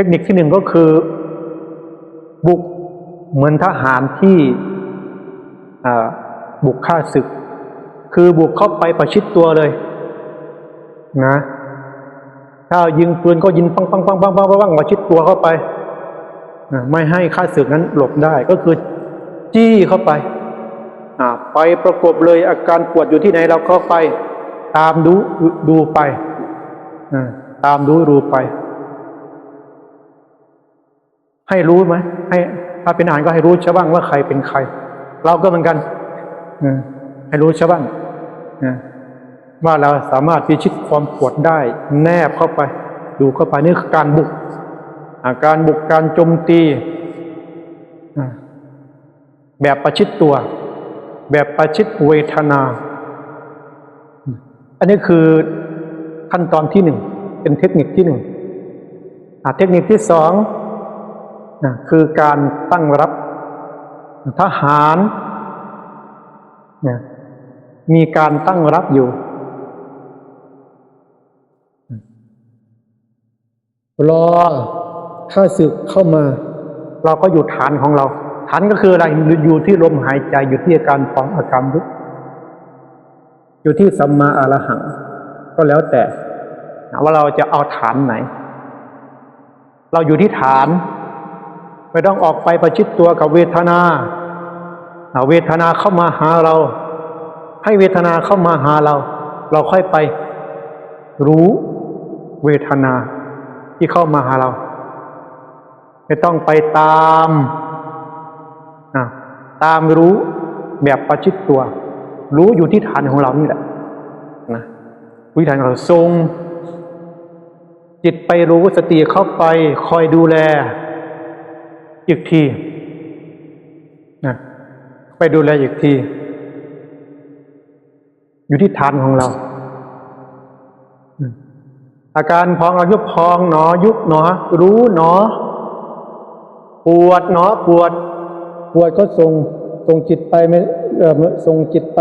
ทคนิคที่หนึ่งก็คือ บุกเหมือนทหารที่บุกฆ่าศึก คือบุกเข้าไปประชิดตัวเลยนะถ้ายิงปืนก็ยิงปังปังปังปังปังปังประชิดตัวเข้าไปนะไม่ให้ข้าศึกนั้นหลบได้ก็คือจี้เข้าไปอ่าไปประกบเลยอาการปวดอยู่ที่ไหนเราก็ไป ตามดูดูไปตามดูดูไป ให้รู้ไหมให้ถ้าเป็นอาหารก็ให้รู้ชะบ้างว่าใครเป็นใคร เราก็เหมือนกันอให้รู้ชะบ้างว่าเราสามารถพิชิตความปวดได้ แนบเข้าไป ดูเข้าไปนี่คือการบุกอาการบุกการโจมตีแบบประชิดตัว แบบประชิดเวทนา อันนี้คือขั้นตอนที่หนึ่งเป็นเทคนิคที่หนึ่งเทคนิคที่สอง นะคือการตั้งรับทหารนะมีการตั้งรับอยู่รอข้าศึกเข้ามา เราก็อยู่ฐานของเรา ฐานก็คืออะไรอยู่ที่ลมหายใจอยู่ที่อาการฟองอาการลุกอยู่ที่สัมมาอรหัง ก็แล้วแต่ว่าเราจะเอาฐานไหน เราอยู่ที่ฐาน ไม่ต้องออกไปประชิดตัวกับเวทนาเวทนาเข้ามาหาเรา ให้เวทนาเข้ามาหาเรา เราค่อยไปรู้เวทนาที่เข้ามาหาเรา ไม่ต้องไปตามนะตามรู้แบบประชิดตัว รู้อยู่ที่ฐานของเรานี่แหละนะวิธีฐานของเราทรงจิตไปรู้สติเข้าไปคอยดูแล อีกทีนะไปดูแลอีกที อยู่ที่ฐานของเรา อาการพองอายุบพองหนอ ยุบหนอ รู้หนอ ปวดหนอปวด ปวดก็ส่งส่งจิตไปไม่เออส่งจิตไป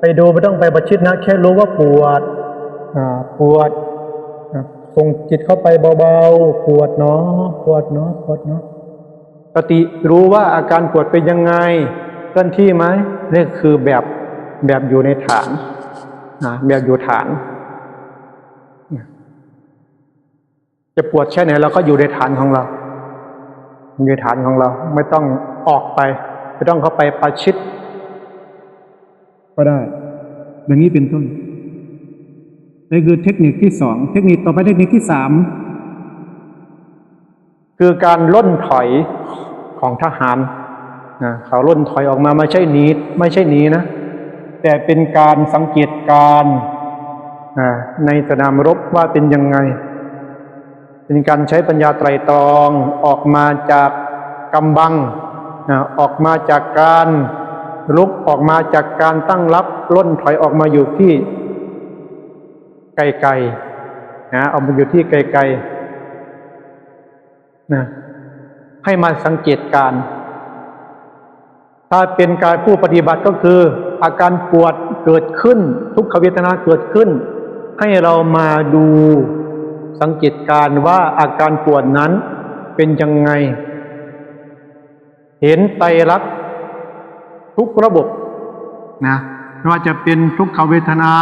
ไปดูไม่ต้องไปประชิดนะ แค่รู้ว่าปวดอ่าปวดส่งจิตเข้าไปเบาๆ ปวดหนอปวดหนอปวดหนอ สติรู้ว่าอาการปวดเป็นยังไงเคลื่อนที่ไหมนี่คือแบบแบบอยู่ในฐานนะแบบอยู่ฐาน จะปวดแค่ไหนเราก็อยู่ในฐานของเรา อยู่ในฐานของเรา ไม่ต้องออกไป ไม่ต้องเข้าไปประชิด ก็ได้อย่างนี้เป็นต้นนี่คือเทคนิคที่สอง เทคนิคต่อไปเทคนิคที่สาม คือการล่นถอยของทหารนะเขาล่นถอยออกมาไม่ใช่หนีไม่ใช่หนีนะ แต่เป็นการสังเกตการณ์อ่าในสนามรบว่าเป็นยังไง เป็นการใช้ปัญญาไตรตรองออกมาจากกำบังนะออกมาจากการลุกออกมาจากการตั้งรับล่นถอยออกมาอยู่ที่ไกลๆนะออกมาอยู่ที่ไกลๆ นะให้มาสังเกตการ ถ้าเป็นการผู้ปฏิบัติก็คือ อาการปวดเกิดขึ้น ทุกขเวทนาเกิดขึ้น ให้เรามาดูสังเกตการว่าอาการปวดนั้นเป็นยังไง เห็นไตรลักษณ์ทุกระบบนะไม่ว่าจะเป็นทุกขเวทนา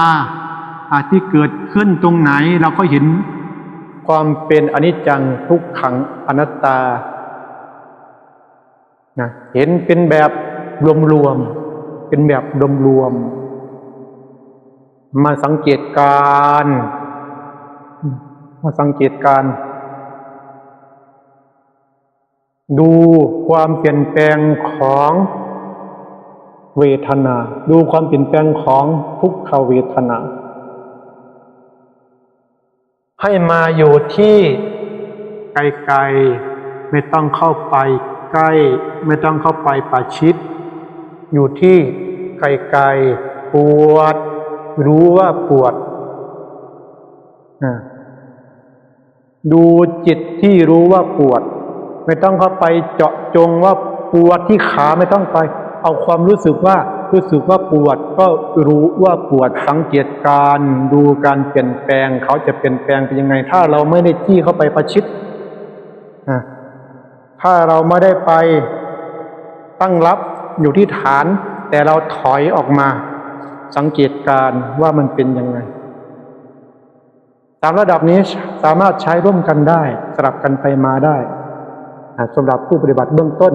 ที่เกิดขึ้นตรงไหนเราก็เห็น ความเป็นอนิจจังทุกขังอนัตตานะเห็นเป็นแบบรวมๆเป็นแบบรวมๆมาสังเกตการมาสังเกตการ ดูความเปลี่ยนแปลงของเวทนา ดูความเปลี่ยนแปลงของทุกขเวทนา ให้มาอยู่ที่ไกลๆไม่ต้องเข้าไปใกล้ ไม่ต้องเข้าไปประชิด อยู่ที่ไกลๆปวด รู้ว่าปวดดูจิตที่รู้ว่าปวด ไม่ต้องเข้าไปเจาะจงว่าปวดที่ขาไม่ต้องไป เอาความรู้สึกว่า รู้สึกว่าปวดก็รู้ว่าปวดสังเกตการดูการเปลี่ยนแปลง เขาจะเปลี่ยนแปลงเป็นยังไง ถ้าเราไม่ได้จี้เข้าไปประชิดถ้าเราไม่ได้ไปตั้งรับอยู่ที่ฐาน แต่เราถอยออกมา สังเกตการว่ามันเป็นยังไงสามระดับนี้สามารถใช้ร่วมกันได้สลับกันไปมาได้สำหรับผู้ปฏิบัติเบื้องต้น